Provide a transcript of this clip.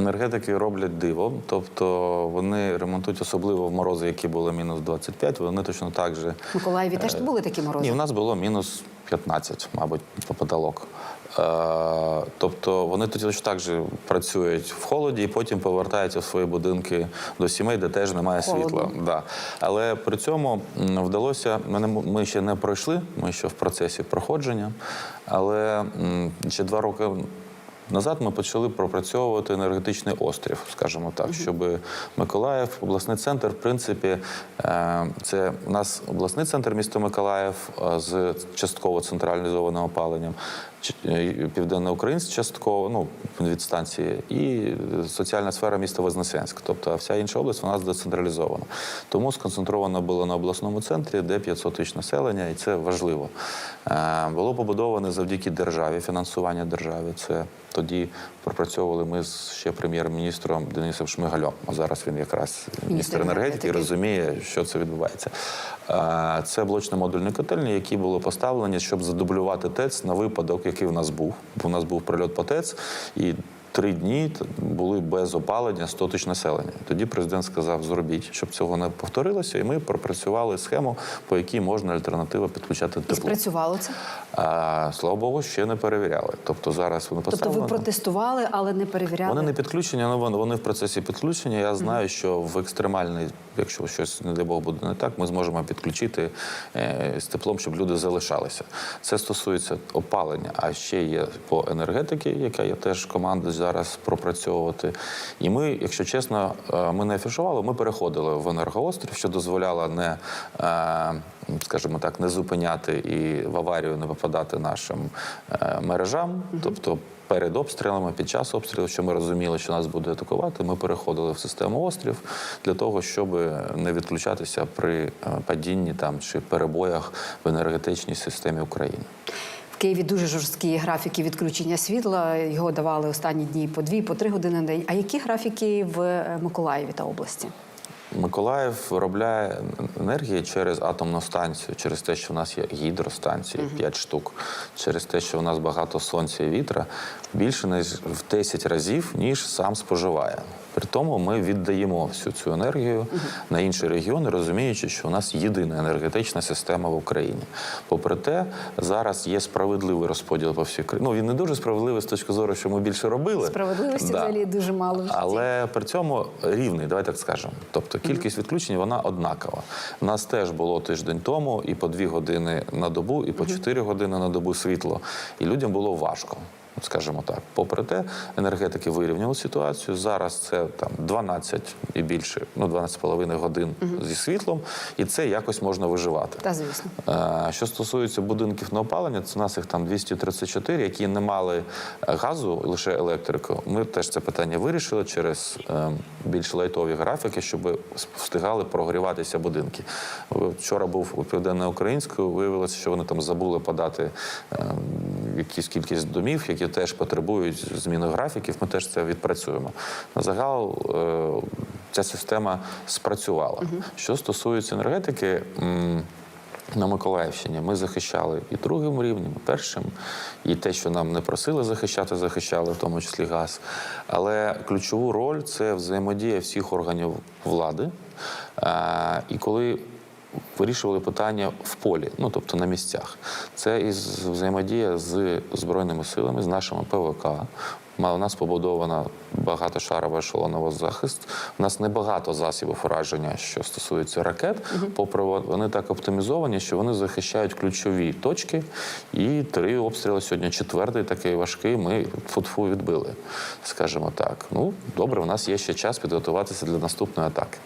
енергетики роблять диво, тобто вони ремонтують особливо в морози, які були мінус 25, Вони точно так же. В Миколаєві теж були такі морози? Ні, в нас було мінус 15, мабуть, по потолок. Е, тобто вони точно так же працюють в холоді і потім повертаються в свої будинки до сімей, де теж немає Холодно. світла. Да. Але при цьому вдалося, ми ще не пройшли, ми ще в процесі проходження, але ще два роки. Назад ми почали пропрацьовувати енергетичний острів, скажімо так, щоб Миколаїв, обласний центр, в принципі, е, це у нас обласний центр міста Миколаїв е, з частково централізованим опаленням, південноукраїнськ частково, ну від станції, і соціальна сфера міста Вознесенськ. Тобто вся інша область вона децентралізована. Тому сконцентровано було на обласному центрі, де 500 тисяч населення, і це важливо. Е, Було побудоване завдяки державі, фінансування держави. Це тоді пропрацьовували ми з ще прем'єр-міністром Денисом Шмигалем. А зараз він якраз міністр енергетики енергетики. розуміє, що це відбувається. Е, Це блочно-модульні котельні, які були поставлені, щоб задублювати ТЕЦ на випадок, який в нас був. Бо в нас був прильот по ТЕЦ, і три дні були без опалення 100 тисяч населення. Тоді президент сказав: зробіть, щоб цього не повторилося, і ми пропрацювали схему, по якій можна альтернативи підключати І тепло. спрацювало це? А, слава Богу, ще не перевіряли. Тобто зараз вони Тобто ви протестували, але не перевіряли? Вони не підключені, але вони, вони в процесі підключення. Я знаю, що в екстремальний, якщо щось, не дай Бог, буде не так, ми зможемо підключити е, з теплом, щоб люди залишалися. Це стосується опалення, а ще є по енергетики, яка є теж команда зараз пропрацьовувати. І ми, якщо чесно, е, ми не афішували, ми переходили в енергоострів, що дозволяло не. Скажімо так, не зупиняти і в аварію не попадати нашим е, мережам, тобто перед обстрілами, під час обстрілу, що ми розуміли, що нас буде атакувати, ми переходили в систему острів для того, щоб не відключатися при е, падінні там чи перебоях в енергетичній системі України. В Києві дуже жорсткі графіки відключення світла. Його давали останні дні по дві, по три години на день. А які графіки в е, Миколаєві та області? Миколаїв виробляє енергію через атомну станцію, через те, що в нас є гідростанції, 5 штук, через те, що в нас багато сонця і вітра, більше ніж в 10 разів, ніж сам споживає. При тому ми віддаємо всю цю енергію на інші регіони, розуміючи, що у нас єдина енергетична система в Україні. Попри те, зараз є справедливий розподіл по всій країні. Ну він не дуже справедливий з точки зору, що ми більше робили. Справедливості Да. взагалі дуже мало в житті. Але при цьому рівний, давай так скажемо. Тобто кількість відключень вона однакова. У нас теж було тиждень тому і по дві години на добу, і по чотири години на добу світло. І людям було важко. От Скажімо так, попри те, енергетики вирівняли ситуацію. Зараз це там 12 і більше, ну 12,5 годин зі світлом, і це якось можна виживати. Та звісно. Е, Що стосується будинків на опалення, це у нас їх там 234, які не мали е, газу, лише електрику. Ми теж це питання вирішили через е, більш лайтові графіки, щоб встигали прогріватися будинки. Вчора був у південноукраїнську, виявилося, що вони там забули подати якусь кількість домів, які теж потребують зміни графіків. Ми теж це відпрацюємо. На загал е, ця система спрацювала. Що стосується енергетики. на Миколаївщині ми захищали і другим рівнем, і першим, і те, що нам не просили захищати, захищали, в тому числі газ. Але ключову роль це взаємодія всіх органів влади. Е, І коли вирішували питання в полі, ну тобто на місцях, це із взаємодія з збройними силами, з нашими ПВК. У нас побудована багатошарова ешелонова захист. У нас небагато засобів ураження, що стосується ракет. Попри вони так оптимізовані, що вони захищають ключові точки. І три обстріли сьогодні. Четвертий такий важкий. Ми футфу відбили, скажімо так. Ну добре, у нас є ще час підготуватися для наступної атаки.